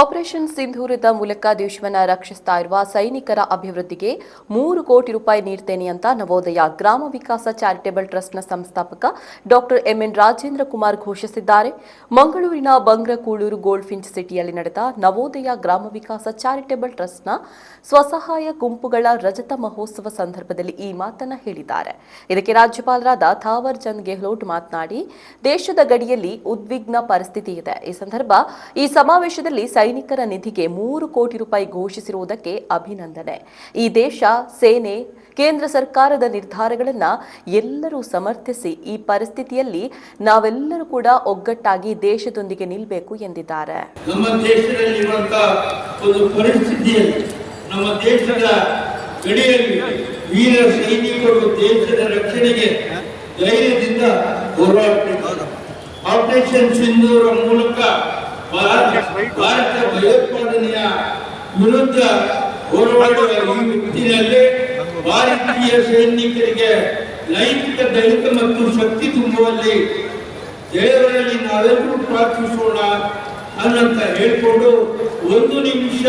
Operation ಸಿಂಧೂರದ ಮೂಲಕ ದೇಶವನ್ನ ರಕ್ಷಿಸ್ತಾ ಇರುವ ಸೈನಿಕರ ಅಭಿವೃದ್ಧಿಗೆ ಮೂರು ಕೋಟಿ ರೂಪಾಯಿ ನೀಡ್ತೇನೆ ಅಂತ ನವೋದಯ ಗ್ರಾಮ ವಿಕಾಸ ಚಾರಿಟೇಬಲ್ ಟ್ರಸ್ಟ್ನ ಸಂಸ್ಥಾಪಕ ಡಾಕ್ಟರ್ ಎಂಎನ್ ರಾಜೇಂದ್ರ ಕುಮಾರ್ ಘೋಷಿಸಿದ್ದಾರೆ. ಮಂಗಳೂರಿನ ಬಂಗ್ರಕೂಳೂರು ಗೋಲ್ಡ್ ಫಿಂಚ್ ಸಿಟಿಯಲ್ಲಿ ನಡೆದ ನವೋದಯ ಗ್ರಾಮ ವಿಕಾಸ ಚಾರಿಟೇಬಲ್ ಟ್ರಸ್ಟ್ನ ಸ್ವಸಹಾಯ ಗುಂಪುಗಳ ರಜತ ಮಹೋತ್ಸವ ಸಂದರ್ಭದಲ್ಲಿ ಈ ಮಾತನ್ನ ಹೇಳಿದ್ದಾರೆ. ಇದಕ್ಕೆ ರಾಜ್ಯಪಾಲರಾದ ಥಾವರ್ ಚಂದ್ ಗೆಹ್ಲೋಟ್ ಮಾತನಾಡಿ, ದೇಶದ ಗಡಿಯಲ್ಲಿ ಉದ್ವಿಗ್ನ ಪರಿಸ್ಥಿತಿ ಇದೆ. ಈ ಸಂದರ್ಭ ಈ ಸಮಾವೇಶದಲ್ಲಿ ಸೈನಿಕರ ನಿಧಿಗೆ ಮೂರು ಕೋಟಿ ರೂಪಾಯಿ ಘೋಷಿಸಿರುವುದಕ್ಕೆ ಅಭಿನಂದನೆ. ಈ ದೇಶ, ಸೇನೆ, ಕೇಂದ್ರ ಸರ್ಕಾರದ ನಿರ್ಧಾರಗಳನ್ನು ಎಲ್ಲರೂ ಸಮರ್ಥಿಸಿ ಈ ಪರಿಸ್ಥಿತಿಯಲ್ಲಿ ನಾವೆಲ್ಲರೂ ಕೂಡ ಒಗ್ಗಟ್ಟಾಗಿ ದೇಶದೊಂದಿಗೆ ನಿಲ್ಲಬೇಕು ಎಂದಿದ್ದಾರೆ. ನಮ್ಮ ಒಂದು ಪರಿಸ್ಥಿತಿಯಲ್ಲಿ ನಮ್ಮ ದೇಶದ ಗಡಿಯಲ್ಲಿ ವೀರ ಸೈನಿಕರು ದೇಶದ ರಕ್ಷಣೆಗೆ ಧೈರ್ಯದಿಂದ ಹೋರಾಡ್ತಿದ್ದಾರೆ. ಆಪರೇಷನ್ ಸಿಂಧೂರ ಮೂಲಕ ಭಾರತ ಭಯೋತ್ಪಾದನೆಯ ವಿರುದ್ಧ ಹೋರಾಡುವ ಈ ನಿಟ್ಟಿನಲ್ಲಿ ಭಾರತೀಯ ಸೈನಿಕರಿಗೆ ನೈತಿಕ ದೈಹಿಕ ಮತ್ತು ಶಕ್ತಿ ತುಂಬುವಲ್ಲಿ ದೇವರಲ್ಲಿ ನಾವೆಲ್ಲರೂ ಪ್ರಾರ್ಥಿಸೋಣ ಅನ್ನಂತ ಹೇಳ್ಕೊಂಡು ಒಂದು ನಿಮಿಷ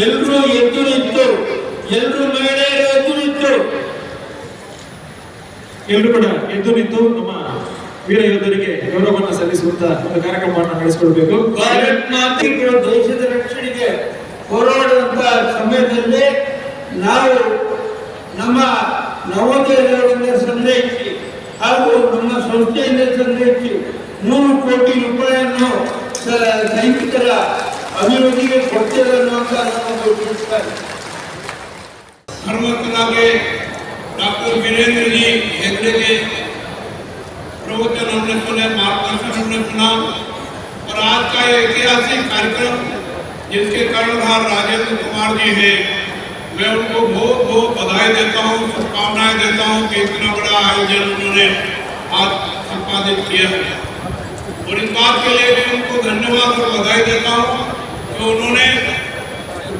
ಎಲ್ಲರೂ ಎದ್ದು ನಿಂತು ಎಲ್ಲರೂ ಮಹಿಳೆಯರು ಎದ್ದು ನಿಂತು. ಎಲ್ಲರೂ ಕೂಡ ಎದ್ದು ನಿಂತು ನಮ್ಮ ವೀರ ಯೋಧರಿಗೆ ಗೌರವವನ್ನು ಸಲ್ಲಿಸುವಂತ ಒಂದು ಕಾರ್ಯಕ್ರಮವನ್ನು ನಡೆಸಿಕೊಳ್ಬೇಕು ದೇಶದ ರಕ್ಷಣೆಗೆ ಹೋರಾಡುವಂತ ಸಮಯದಲ್ಲಿ ನಾವು ನಮ್ಮ ನವೋದಯಗಳನ್ನು ಸಂಗ್ರಹಿಸಿ ಹಾಗೂ ನಮ್ಮ ಸಂಸ್ಥೆಯಿಂದ ಸಂಗ್ರಹಿಸಿ ಮೂರು ಕೋಟಿ ರೂಪಾಯಿಯನ್ನು ಸೈನಿಕರ ಅಭಿವೃದ್ಧಿಗೆ ಕೊಡ್ತೇವೆ ಅನ್ನುವಂತ ನಾವು ತಿಳಿಸ್ತಾರೆ ಹನುಮಂತನಾಗೆ ಡಾಕ್ಟರ್ ವೀರೇಂದ್ರಜಿ ಹೆಗ್ಡೆಗೆ सुना और आज का ये ऐतिहासिक कार्यक्रम जिसके कर्णधार राजेंद्र कुमार जी हैं, मैं उनको बहुत बहुत बधाई देता हूँ, शुभकामनाएँ देता हूँ कि इतना बड़ा आयोजन उन्होंने आज संपादित किया है। और इस बात के लिए भी उनको धन्यवाद और बधाई देता हूँ कि उन्होंने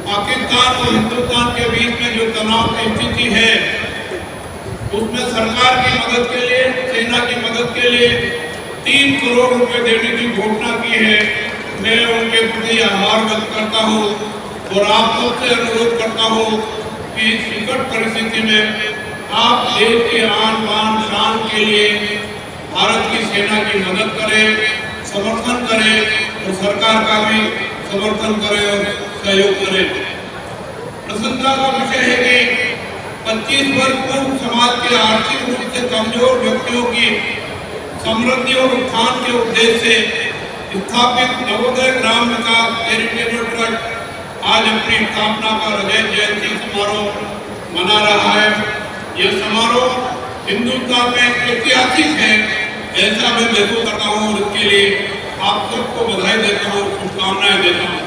पाकिस्तान और हिंदुस्तान के बीच में जो तनाव की स्थिति है, उसमें सरकार की मदद के लिए, सेना की मदद के लिए तीन करोड़ रुपए देने की घोषणा की है। मैं उनके प्रति आभार व्यक्त करता हूँ और आप सबसे अनुरोध करता हूँ कि इस विकट परिस्थिति में आप देश के आन बान शान के लिए भारत की सेना की मदद करें, समर्थन करें और सरकार का भी समर्थन करें और सहयोग करें। प्रसन्नता का विषय है कि 25 वर्ष पूर्व समाज के आर्थिक रूप से कमज़ोर व्यक्तियों की समृद्धि और उत्थान के उद्देश्य से स्थापित नवोदय ग्राम विकास चैरिटेबल ट्रस्ट आज अपनी स्थापना का हृदय जयंती समारोह मना रहा है। यह समारोह हिंदुस्तान में ऐतिहासिक है ऐसा मैं महसूस करता हूँ उसके लिए आप सबको बधाई देता हूँ शुभकामनाएँ देता हूँ।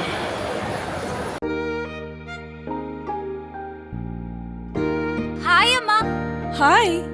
Hi.